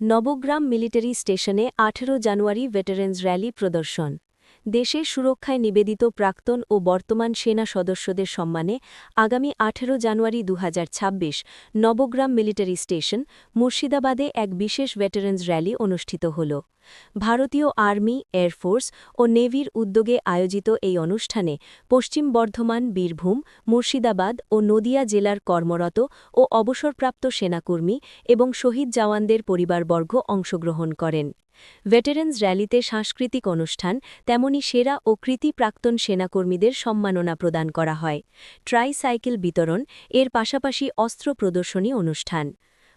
Nabagram military স্টেশনে আঠেরো জানুয়ারি veterans rally প্রদর্শন। দেশের সুরক্ষায় নিবেদিত প্রাক্তন ও বর্তমান সেনা সদস্যদের সম্মানে আগামী আঠেরো জানুয়ারি দু হাজার ছাব্বিশ নবগ্রাম মিলিটারি স্টেশন মুর্শিদাবাদে এক বিশেষ ভেটারেন্স র্যালি অনুষ্ঠিত হল। ভারতীয় আর্মি এয়ারফোর্স ও নেভির উদ্যোগে আয়োজিত এই অনুষ্ঠানে পশ্চিম বর্ধমান, বীরভূম, মুর্শিদাবাদ ও নদিয়া জেলার কর্মরত ও অবসরপ্রাপ্ত সেনাকর্মী এবং শহীদ জওয়ানদের পরিবারবর্গ অংশগ্রহণ করেন। ভেটারেন্স র্যালিতে সাংস্কৃতিক অনুষ্ঠান, তেমনি সেরা ও কৃতি প্রাক্তন সেনাকর্মীদের সম্মাননা প্রদান করা হয়। ট্রাইসাইকেল বিতরণ, এর পাশাপাশি অস্ত্র প্রদর্শনী অনুষ্ঠান।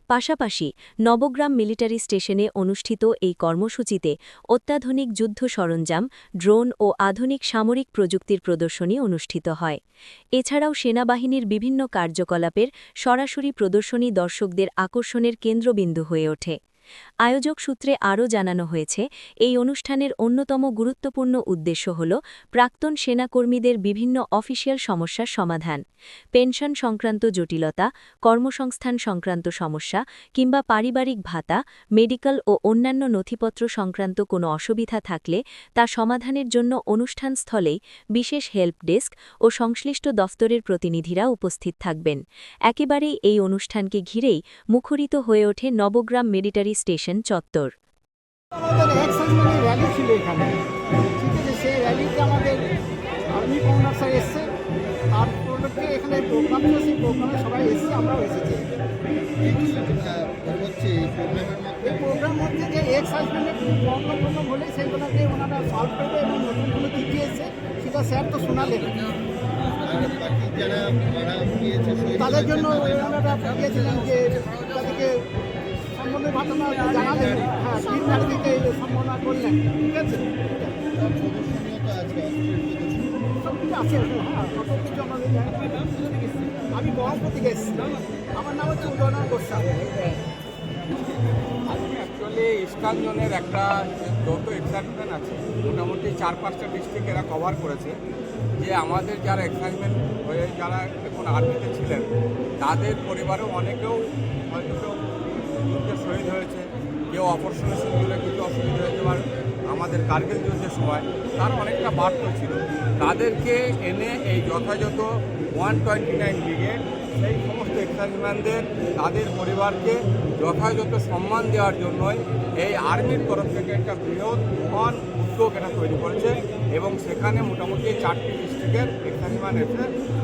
পাশাপাশি নবগ্রাম মিলিটারি স্টেশনে অনুষ্ঠিত এই কর্মসূচিতে অত্যাধুনিক যুদ্ধ সরঞ্জাম, ড্রোন ও আধুনিক সামরিক প্রযুক্তির প্রদর্শনী অনুষ্ঠিত হয়। এছাড়াও সেনাবাহিনীর বিভিন্ন কার্যকলাপের সরাসরি প্রদর্শনী দর্শকদের আকর্ষণের কেন্দ্রবিন্দু হয়ে ওঠে। আয়োজক সূত্রে আরও জানানো হয়েছে, এই অনুষ্ঠানের অন্যতম গুরুত্বপূর্ণ উদ্দেশ্য হল প্রাক্তন সেনাকর্মীদের বিভিন্ন অফিসিয়াল সমস্যার সমাধান। পেনশন সংক্রান্ত জটিলতা, কর্মসংস্থান সংক্রান্ত সমস্যা কিংবা পারিবারিক ভাতা, মেডিকেল ও অন্যান্য নথিপত্র সংক্রান্ত কোনো অসুবিধা থাকলে তা সমাধানের জন্য অনুষ্ঠানস্থলেই বিশেষ হেল্প ডেস্ক ও সংশ্লিষ্ট দফতরের প্রতিনিধিরা উপস্থিত থাকবেন। একেবারেই এই অনুষ্ঠানকে ঘিরেই মুখরিত হয়ে ওঠে নবগ্রাম মিলিটারি স্টেশন চত্বর। র্যালি ছিল এখানে। ঠিক আছে সেই র্যালিতে আমাদের আর্মি কমান্ডার স্যার এসছে। এখানে প্রোগ্রাম ছিল সেই প্রোগ্রামে সবাই এসছে আমরাও এসেছি। এই প্রোগ্রামের মধ্যে? এই প্রোগ্রাম মধ্যে যে এক্সাইজমেন্টের প্রবলেম প্রবলেম হলে সেইগুলোকে ওনারা সলভ করবে এবং নতুন কোনো চিঠি এসছে সেটা স্যার তো শোনালেন। আর বাকি যারা মারা গিয়েছে শহীদ তাদের জন্য ওনারা যে তাদেরকে সম্বন্ধে ঘটনা জানালেন হ্যাঁ তিন তারিখে সম্বোধনা করলেন ঠিক আছে হ্যাঁ আমি বহরমপুর থেকে আমার নাম হচ্ছে উদয়নাথ গোস্বামী অ্যাকচুয়ালি ইস্টার্ন একটা যত এক্সাইটমেন্ট আছে, মোটামুটি চার পাঁচটা ডিস্ট্রিক্ট এরা কভার করেছে। যে আমাদের যারা এক্সাইটমেন্ট হয়ে যারা এখন আর্মিতে ছিলেন, তাদের পরিবারেও অনেকেও হয়তো শহীদ হয়েছে, কেউ অপারেশনের জন্য কিছু অসুবিধা হয়েছে বা আমাদের কার্গিল যুদ্ধের সময় তার অনেকটা বার্তা ছিল। তাদেরকে এনে এই যথাযথ ওয়ান টোয়েন্টি নাইন ব্রিগেড, সেই সমস্ত এক্সাইজম্যানদের তাদের পরিবারকে যথাযথ সম্মান দেওয়ার জন্যই এই আর্মির তরফ থেকে একটা বৃহৎ মহান উদ্যোগ এটা তৈরি করেছে এবং সেখানে মোটামুটি চারটি ডিস্ট্রিক্টের এক্সাইজম্যান এসে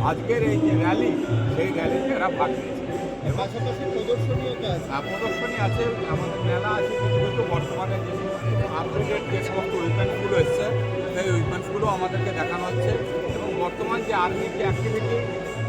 আজকের এই যে র্যালি সেই র্যালিতে এরা ভাগ নিয়েছে। প্রদর্শনী আছে, আমাদের মেলা আছে, কিছু কিছু বর্তমানে যে আপডেটেড যে সমস্ত উইপেন্সগুলো এসছে, সেই উইপেন্সগুলো আমাদেরকে দেখানো হচ্ছে। এবং বর্তমান যে আর্মির যে অ্যাক্টিভিটি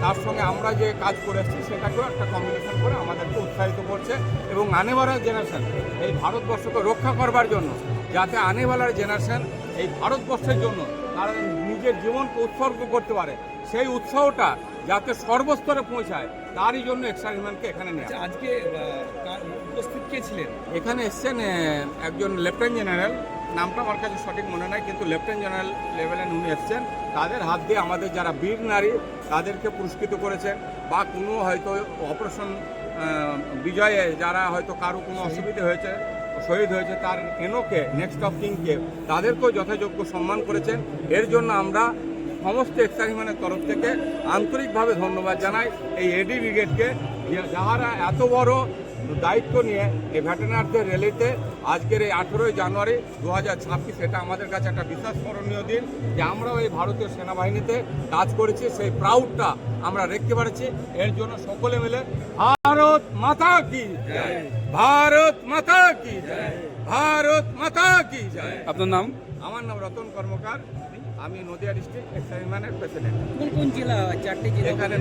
তার সঙ্গে আমরা যে কাজ করে এসেছি, সেটাকেও একটা কম্বিনেশন করে আমাদেরকে উৎসাহিত করছে। এবং আনেবালার জেনারেশন এই ভারতবর্ষকে রক্ষা করবার জন্য, যাতে আনেবালার জেনারেশন এই ভারতবর্ষের জন্য তারা নিজের জীবনকে উৎসর্গ করতে পারে। সেই উৎসাহটা যাতে সর্বস্তরে পৌঁছায় তারই জন্য এক্সাইটমেন্টকে এখানে নিয়ে। আজকে আহ, উপস্থিত কে ছিলেন? এখানে এসছেন একজন লেফটেন্যান্ট জেনারেল। নামটা আমার কাছে সঠিক মনে নাই কিন্তু লেফটেন্যান্ট জেনারেল লেভেলে উনি এসছেন। তাদের হাত দিয়ে আমাদের যারা বীর নারী তাদেরকে পুরস্কৃত করেছেন বা কোনো হয়তো অপারেশন বিজয়ে যারা হয়তো কারও কোনো অসুবিধে হয়েছে শহীদ হয়েছে তার এনোকে নেক্সট অফ কিংকে তাদেরকেও যথাযোগ্য সম্মান করেছেন। এর জন্য আমরা সমস্ত এক্সাইজমেন্টের তরফ থেকে আন্তরিকভাবে ধন্যবাদ জানাই এই এডি ব্রিগেডকে যাহারা এত বড় দায়িত্ব নিয়ে এই ভেটেনারদের র্যালিতে আজকের এই আঠেরোই জানুয়ারি দু হাজার ছাব্বিশ এটা আমাদের কাছে একটা বিশেষ স্মরণীয় দিন যে আমরাও এই ভারতীয় সেনাবাহিনীতে কাজ করেছি সেই প্রাউডটা আমরা রাখতে পারছি। এর জন্য সকলে মিলে ভারত মাতা কি ভারত মাতা কি ভারত মাতা কি আপনার নাম? আমার নাম রতন কর্মকার। আমি নদিয়া ডিস্ট্রিক্ট এক্সাইজম্যানের প্রেসিডেন্ট কোন কোন জেলা চারটে জেলা? এখানে